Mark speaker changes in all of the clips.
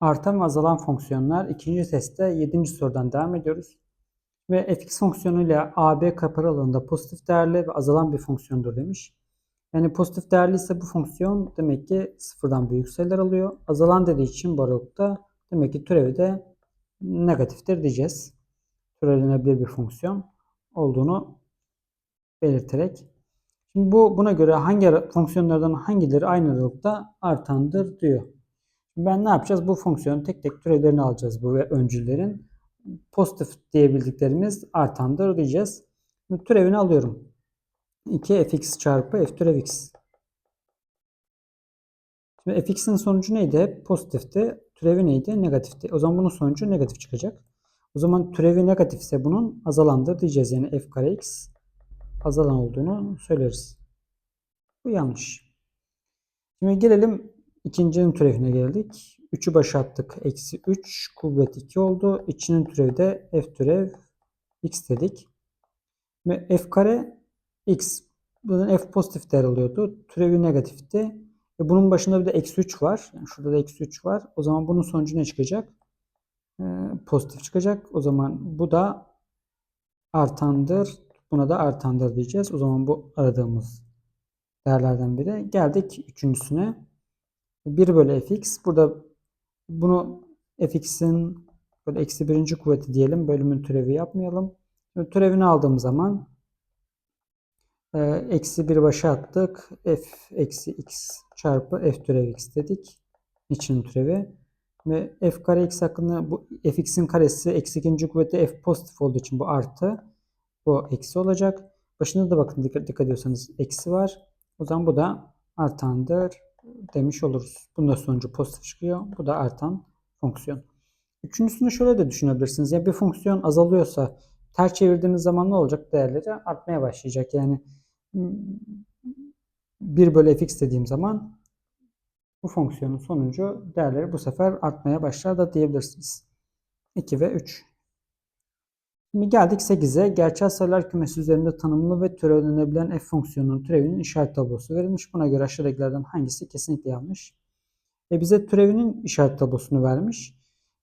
Speaker 1: Artan ve azalan fonksiyonlar. İkinci testte 7. sorudan devam ediyoruz. Ve fx fonksiyonuyla AB kapı aralığında pozitif değerli ve azalan bir fonksiyondur demiş. Yani pozitif değerli ise bu fonksiyon demek ki sıfırdan büyük sayılar alıyor. Azalan dediği için bu aralıkta demek ki türevi de negatiftir diyeceğiz. Türevlenebilir bir fonksiyon olduğunu belirterek. Şimdi bu buna göre hangi fonksiyonlardan hangileri aynı aralıkta artandır diyor. Ben ne yapacağız? Bu fonksiyonun tek tek türevlerini alacağız bu ve öncüllerin. Pozitif diyebildiklerimiz artandır diyeceğiz. Türevini alıyorum. 2 fx çarpı f türev x. Şimdi fx'in sonucu neydi? Hep pozitifti. Türevi neydi? Negatifti. O zaman bunun sonucu negatif çıkacak. O zaman türevi negatifse bunun azalandır diyeceğiz. Yani f kare x azalan olduğunu söyleriz. Bu yanlış. Şimdi gelelim ikincinin türevine geldik. 3'ü başa attık. Eksi 3 kuvvet 2 oldu. İçinin türevi de f türev x dedik. Ve f kare x. Buradan f pozitif değer alıyordu. Türevi negatifti. Ve bunun başında bir de eksi 3 var. Yani şurada da eksi 3 var. O zaman bunun sonucu ne çıkacak? Ee, pozitif çıkacak. O zaman bu da artandır. Buna da artandır diyeceğiz. O zaman bu aradığımız değerlerden biri. Geldik üçüncüsüne. 1 bölü fx. Burada bunu fx'in böyle eksi birinci kuvveti diyelim. Bölümün türevi yapmayalım. Türevini aldığım zaman e, eksi 1 başa attık. f eksi x çarpı f türev x dedik. İçin türevi. Ve f kare x hakkında bu fx'in karesi eksi ikinci kuvveti f pozitif olduğu için bu artı. Bu eksi olacak. Başında da bakın dikkat, dikkat ediyorsanız eksi var. O zaman bu da artandır demiş oluruz. Bunun da sonucu pozitif çıkıyor. Bu da artan fonksiyon. Üçüncüsünü şöyle de düşünebilirsiniz. Ya bir fonksiyon azalıyorsa ters çevirdiğiniz zaman ne olacak? Değerleri artmaya başlayacak. Yani 1 bölü fx dediğim zaman bu fonksiyonun sonucu değerleri bu sefer artmaya başlar da diyebilirsiniz. 2 ve 3. Şimdi geldik 8'e. Gerçel sayılar kümesi üzerinde tanımlı ve türevlenebilen f fonksiyonunun türevinin işaret tablosu verilmiş. Buna göre aşağıdakilerden hangisi kesinlikle yanlış? E bize türevinin işaret tablosunu vermiş.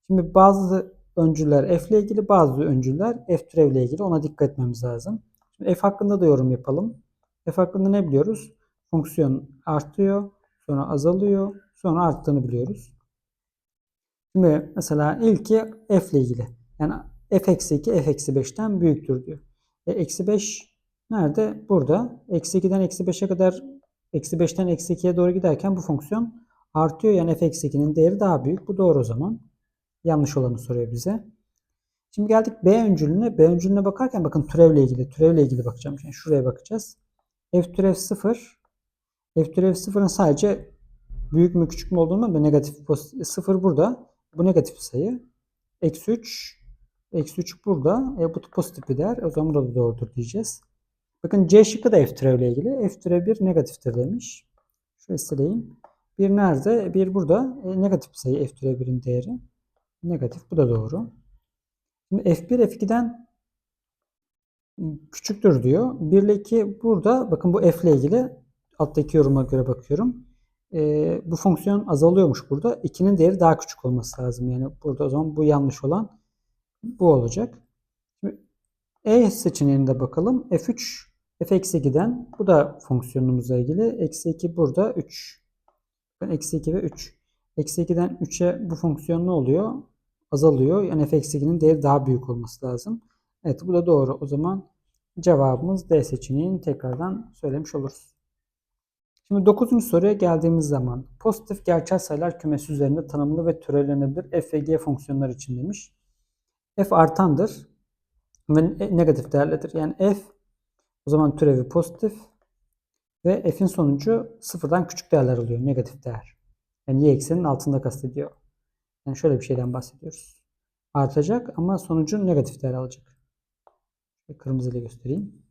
Speaker 1: Şimdi bazı öncüler f ile ilgili, bazı öncüler f türevle ilgili. Ona dikkat etmemiz lazım. Şimdi f hakkında da yorum yapalım. f hakkında ne biliyoruz? Fonksiyon artıyor, sonra azalıyor, sonra arttığını biliyoruz. Şimdi mesela ilki f ile ilgili. Yani f eksi 2 f eksi 5'ten büyüktür diyor. E, eksi 5 nerede? Burada. Eksi 2'den eksi 5'e kadar eksi 5'ten eksi 2'ye doğru giderken bu fonksiyon artıyor. Yani f eksi 2'nin değeri daha büyük. Bu doğru o zaman. Yanlış olanı soruyor bize. Şimdi geldik B öncülüne. B öncülüne bakarken bakın türevle ilgili. Türevle ilgili bakacağım. Yani şuraya bakacağız. F türev 0. F türev 0'ın sadece büyük mü küçük mü olduğunu ve negatif pozitif 0 burada. Bu negatif sayı. Eksi 3 Eksi 3 burada. E, bu pozitif bir değer. O zaman burada doğrudur diyeceğiz. Bakın C şıkkı da f türev ile ilgili. F türev 1 negatiftir demiş. Şöyle sileyim. 1 nerede? 1 burada. E, negatif sayı f türev 1'in değeri. Negatif. Bu da doğru. Şimdi f1 f2'den küçüktür diyor. 1 ile 2 burada. Bakın bu f ile ilgili. Alttaki yoruma göre bakıyorum. E, bu fonksiyon azalıyormuş burada. 2'nin değeri daha küçük olması lazım. Yani burada o zaman bu yanlış olan bu olacak. E seçeneğinde bakalım. F3 f-2'den bu da fonksiyonumuzla ilgili. Eksi 2 burada 3. Ben eksi 2 ve 3. Eksi 2'den 3'e bu fonksiyon ne oluyor? Azalıyor. Yani f-2'nin değeri daha büyük olması lazım. Evet bu da doğru. O zaman cevabımız D seçeneğini tekrardan söylemiş oluruz. Şimdi 9. soruya geldiğimiz zaman pozitif gerçel sayılar kümesi üzerinde tanımlı ve türevlenebilir f ve g fonksiyonlar için demiş f artandır ve negatif değerlidir. Yani f o zaman türevi pozitif ve f'in sonucu sıfırdan küçük değerler oluyor. Negatif değer. Yani y eksenin altında kastediyor. Yani şöyle bir şeyden bahsediyoruz. Artacak ama sonucu negatif değer alacak. Kırmızıyla göstereyim.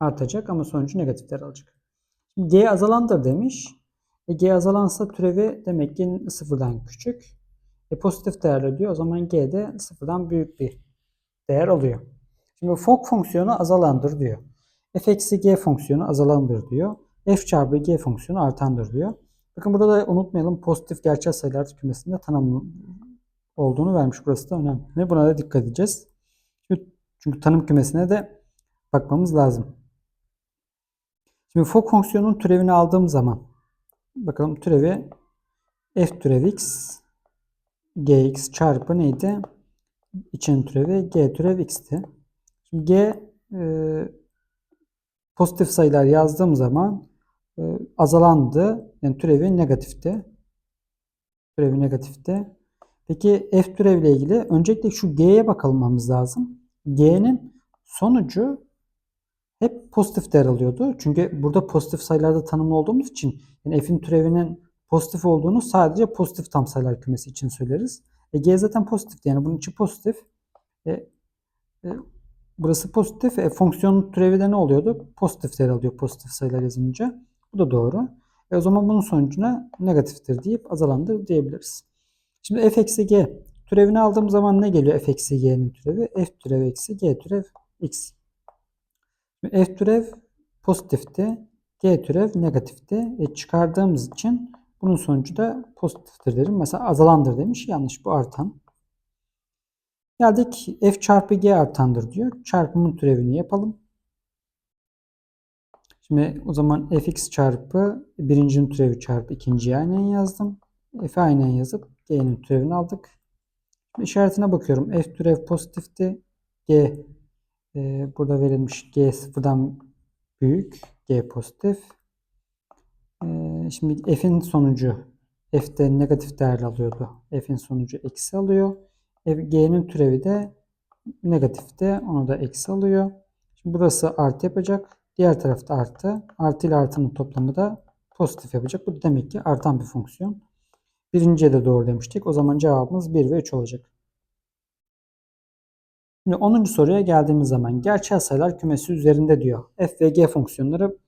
Speaker 1: Artacak ama sonucu negatif değer alacak. G azalandır demiş. E, g azalansa türevi demek ki sıfırdan küçük. E, pozitif değerli diyor. O zaman g de sıfırdan büyük bir değer alıyor. Şimdi fok fonksiyonu azalandır diyor. f eksi g fonksiyonu azalandır diyor. f çarpı g fonksiyonu artandır diyor. Bakın burada da unutmayalım pozitif gerçel sayılar kümesinde tanım olduğunu vermiş. Burası da önemli. Buna da dikkat edeceğiz. Çünkü, tanım kümesine de bakmamız lazım. Şimdi fok fonksiyonun türevini aldığım zaman bakalım türevi f türev x gx çarpı neydi? İçin türevi g türev x'ti. Şimdi g e, pozitif sayılar yazdığım zaman e, azalandı. Yani türevi negatifti. Türevi negatifti. Peki f türev ile ilgili öncelikle şu g'ye bakılmamız lazım. g'nin sonucu hep pozitif değer alıyordu. Çünkü burada pozitif sayılarda tanımlı olduğumuz için yani f'in türevinin pozitif olduğunu sadece pozitif tam sayılar kümesi için söyleriz. E, g zaten pozitif yani bunun içi pozitif. E, e, burası pozitif. E, fonksiyonun türevi de ne oluyordu? Pozitif değer alıyor pozitif sayılar yazınca. Bu da doğru. E, o zaman bunun sonucuna negatiftir deyip azalandır diyebiliriz. Şimdi f eksi g türevini aldığım zaman ne geliyor f eksi g'nin türevi? f türev eksi g türev x. F türev pozitifti. G türev negatifti. E, çıkardığımız için bunun sonucu da pozitiftir derim. Mesela azalandır demiş. Yanlış bu artan. Geldik f çarpı g artandır diyor. Çarpımın türevini yapalım. Şimdi o zaman fx çarpı birincinin türevi çarpı ikinciyi aynen yazdım. F'i aynen yazıp g'nin türevini aldık. Şimdi işaretine bakıyorum. f türev pozitifti. g e, burada verilmiş g sıfırdan büyük. g pozitif. E, şimdi f'in sonucu f'de negatif değer alıyordu. f'in sonucu eksi alıyor. F, g'nin türevi de negatifte. Onu da eksi alıyor. Şimdi burası artı yapacak. Diğer tarafta artı. Artı ile artının toplamı da pozitif yapacak. Bu demek ki artan bir fonksiyon. Birinciye de doğru demiştik. O zaman cevabımız 1 ve 3 olacak. Şimdi 10. soruya geldiğimiz zaman gerçel sayılar kümesi üzerinde diyor. f ve g fonksiyonları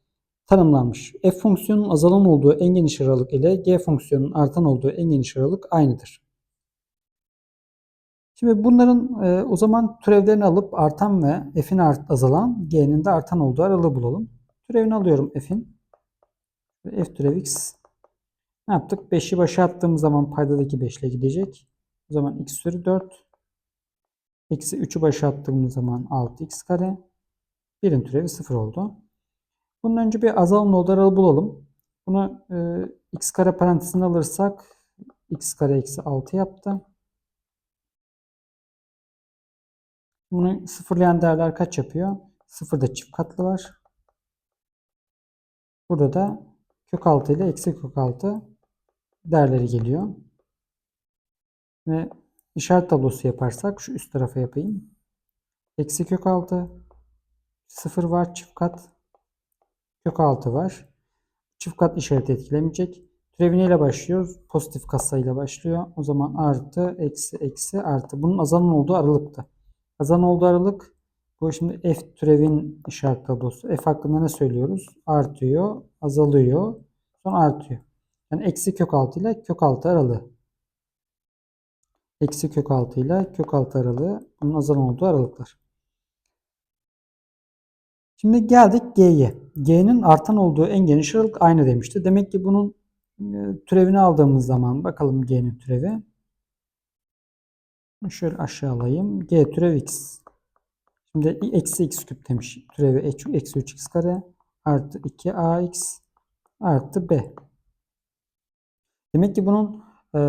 Speaker 1: tanımlanmış. f fonksiyonunun azalan olduğu en geniş aralık ile g fonksiyonunun artan olduğu en geniş aralık aynıdır. Şimdi bunların e, o zaman türevlerini alıp artan ve f'in art, azalan, g'nin de artan olduğu aralığı bulalım. Türevini alıyorum f'in. f türev x. Ne yaptık? 5'i başa attığımız zaman paydadaki 5 ile gidecek. O zaman x üzeri 4. Eksi 3'ü başa attığımız zaman 6x kare. 1'in türevi 0 oldu. Bunun önce bir olduğu aralığı bulalım. Bunu e, x kare parantezine alırsak x kare eksi 6 yaptı. Bunu sıfırlayan değerler kaç yapıyor? Sıfırda çift katlı var. Burada da kök 6 ile eksi kök 6 değerleri geliyor. Ve işaret tablosu yaparsak şu üst tarafa yapayım. Eksi kök 6 sıfır var çift kat. Kök 6 var. Çift kat işareti etkilemeyecek. Türevi ile başlıyoruz? Pozitif katsayıyla başlıyor. O zaman artı, eksi, eksi, artı. Bunun azalan olduğu aralıktı. Kazan olduğu aralık bu şimdi f türevin işaret tablosu. F hakkında ne söylüyoruz? Artıyor, azalıyor, sonra artıyor. Yani eksi kök 6 ile kök 6 aralığı. Eksi kök 6 ile kök 6 aralığı bunun azalan olduğu aralıklar. Şimdi geldik G'ye. G'nin artan olduğu en geniş aralık aynı demişti. Demek ki bunun e, türevini aldığımız zaman bakalım G'nin türevi. Şöyle aşağı alayım. G türev x. Şimdi eksi x küp demiş. Türevi eksi 3x kare artı 2ax artı b. Demek ki bunun e,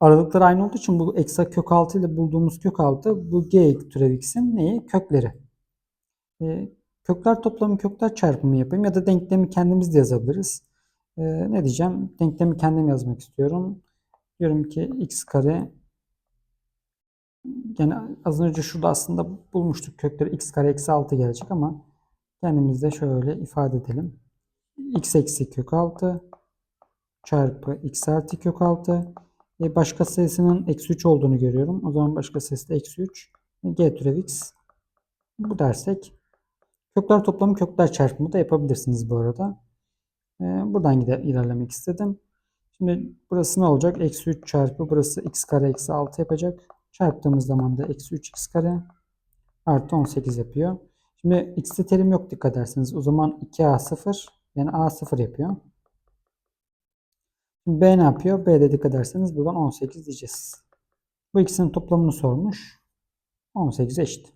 Speaker 1: aralıkları aynı olduğu için bu eksi kök 6 ile bulduğumuz kök 6 bu g türev x'in neyi? Kökleri. E, kökler toplamı kökler çarpımı yapayım ya da denklemi kendimiz de yazabiliriz. E, ne diyeceğim? Denklemi kendim yazmak istiyorum. Diyorum ki x kare yani az önce şurada aslında bulmuştuk kökleri x kare eksi 6 gelecek ama kendimiz de şöyle ifade edelim. x eksi kök 6 çarpı x artı kök 6 e başka sayısının eksi 3 olduğunu görüyorum. O zaman başka sayısı da eksi 3. g türev x bu dersek kökler toplamı kökler çarpımı da yapabilirsiniz bu arada. E, buradan gider, ilerlemek istedim. Şimdi burası ne olacak? Eksi 3 çarpı burası x kare eksi 6 yapacak. Çarptığımız zaman da eksi 3x kare artı 18 yapıyor. Şimdi x'te terim yok dikkat ederseniz. O zaman 2a 0 yani a 0 yapıyor. B ne yapıyor? B'de dikkat ederseniz buradan 18 diyeceğiz. Bu ikisinin toplamını sormuş. 18 eşit.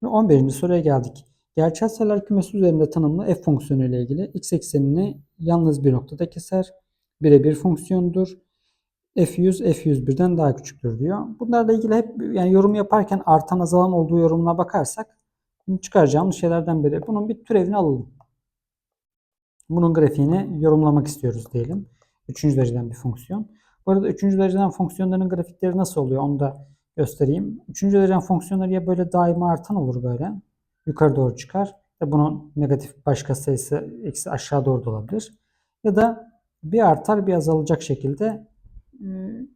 Speaker 1: Şimdi 11. soruya geldik. Gerçel sayılar kümesi üzerinde tanımlı f fonksiyonu ile ilgili x eksenini yalnız bir noktada keser. Birebir fonksiyondur. f100 f101'den daha küçüktür diyor. Bunlarla ilgili hep yani yorum yaparken artan azalan olduğu yorumuna bakarsak çıkaracağımız şeylerden biri. Bunun bir türevini alalım. Bunun grafiğini yorumlamak istiyoruz diyelim. Üçüncü dereceden bir fonksiyon. Bu arada üçüncü dereceden fonksiyonların grafikleri nasıl oluyor onu da göstereyim. Üçüncü dereceden fonksiyonları ya böyle daima artan olur böyle. Yukarı doğru çıkar. Ya bunun negatif başka sayısı eksi aşağı doğru da olabilir. Ya da bir artar bir azalacak şekilde ıı,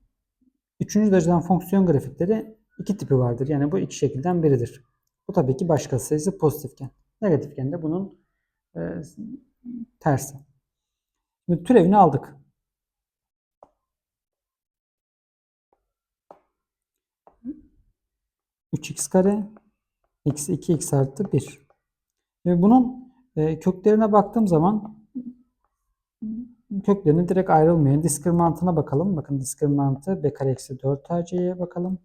Speaker 1: üçüncü dereceden fonksiyon grafikleri iki tipi vardır. Yani bu iki şekilden biridir. Bu tabii ki başka sayısı pozitifken. Negatifken de bunun e, tersi. Şimdi türevini aldık. X kare eksi 2x artı 1. Şimdi bunun e, köklerine baktığım zaman köklerini direkt ayrılmıyor. Diskriminantına bakalım. Bakın diskriminantı b kare eksi 4 ac'ye bakalım.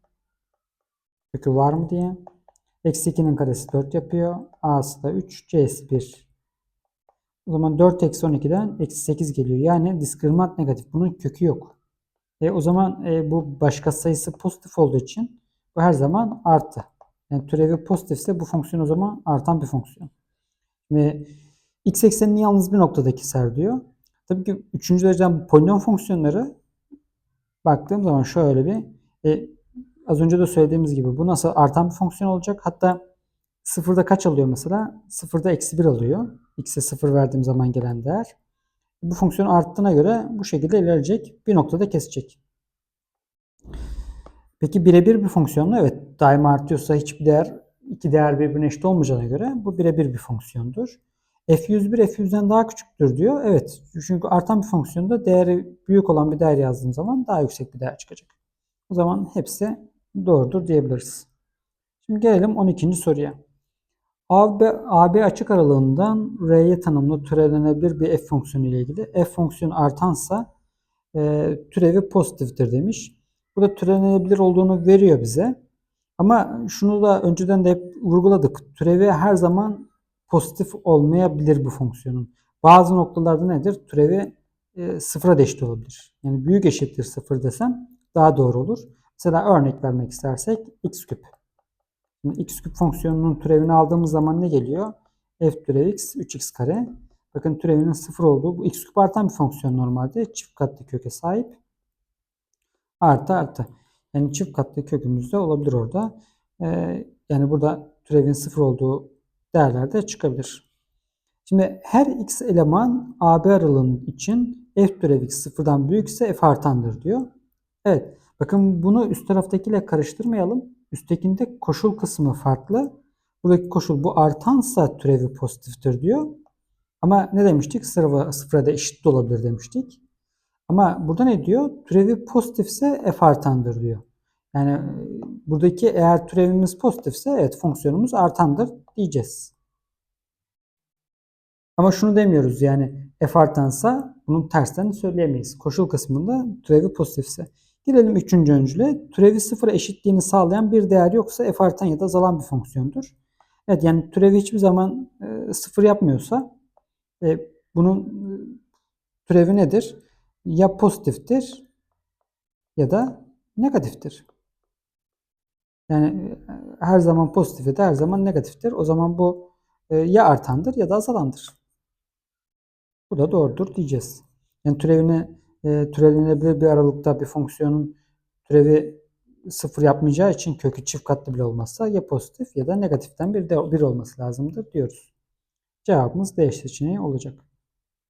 Speaker 1: Kökü var mı diye. Eksi 2'nin karesi 4 yapıyor. A'sı da 3, C'si 1. O zaman 4 eksi 12'den eksi 8 geliyor. Yani diskriminant negatif. Bunun kökü yok. E, o zaman e, bu başka sayısı pozitif olduğu için bu her zaman artı. Yani türevi pozitifse bu fonksiyon o zaman artan bir fonksiyon. Ve x eksenini yalnız bir noktada keser diyor. Tabii ki 3. dereceden polinom fonksiyonları baktığım zaman şöyle bir e, az önce de söylediğimiz gibi bu nasıl artan bir fonksiyon olacak. Hatta sıfırda kaç alıyor mesela? Sıfırda eksi 1 alıyor. X'e sıfır verdiğim zaman gelen değer. Bu fonksiyon arttığına göre bu şekilde ilerleyecek. Bir noktada kesecek. Peki birebir bir fonksiyon mu? Evet. Daima artıyorsa hiçbir değer iki değer birbirine eşit olmayacağına göre bu birebir bir fonksiyondur. f101 f100'den daha küçüktür diyor. Evet. Çünkü artan bir fonksiyonda değeri büyük olan bir değer yazdığım zaman daha yüksek bir değer çıkacak. O zaman hepsi doğrudur diyebiliriz. Şimdi gelelim 12. soruya. AB, AB açık aralığından R'ye tanımlı türevlenebilir bir f fonksiyonu ile ilgili. f fonksiyonu artansa e, türevi pozitiftir demiş. Bu da türenebilir olduğunu veriyor bize. Ama şunu da önceden de hep vurguladık. Türevi her zaman pozitif olmayabilir bu fonksiyonun. Bazı noktalarda nedir? Türevi e, sıfıra eşit olabilir. Yani büyük eşittir sıfır desem daha doğru olur. Mesela örnek vermek istersek x küp. Şimdi x küp fonksiyonunun türevini aldığımız zaman ne geliyor? f türev x 3x kare. Bakın türevinin sıfır olduğu bu x küp artan bir fonksiyon normalde. Çift katlı köke sahip. Artı artı. Yani çift katlı kökümüz de olabilir orada. Ee, yani burada türevin sıfır olduğu değerler de çıkabilir. Şimdi her x eleman AB aralığının için f türev x sıfırdan büyükse f artandır diyor. Evet. Bakın bunu üst taraftakiyle karıştırmayalım. Üsttekinde koşul kısmı farklı. Buradaki koşul bu artansa türevi pozitiftir diyor. Ama ne demiştik? Sıfıra, da eşit de olabilir demiştik. Ama burada ne diyor? Türevi pozitifse f artandır diyor. Yani e, buradaki eğer türevimiz pozitifse evet fonksiyonumuz artandır diyeceğiz. Ama şunu demiyoruz yani f artansa bunun tersten söyleyemeyiz. Koşul kısmında türevi pozitifse. Gelelim üçüncü öncüle. Türevi sıfıra eşitliğini sağlayan bir değer yoksa f artan ya da azalan bir fonksiyondur. Evet yani türevi hiçbir zaman e, sıfır yapmıyorsa e, bunun e, türevi nedir? Ya pozitiftir ya da negatiftir. Yani e, her zaman pozitif ya her zaman negatiftir. O zaman bu e, ya artandır ya da azalandır. Bu da doğrudur diyeceğiz. Yani e, türevlenebilir bir aralıkta bir fonksiyonun türevi sıfır yapmayacağı için kökü çift katlı bile olmazsa ya pozitif ya da negatiften bir, de, bir olması lazımdır diyoruz. Cevabımız D seçeneği olacak.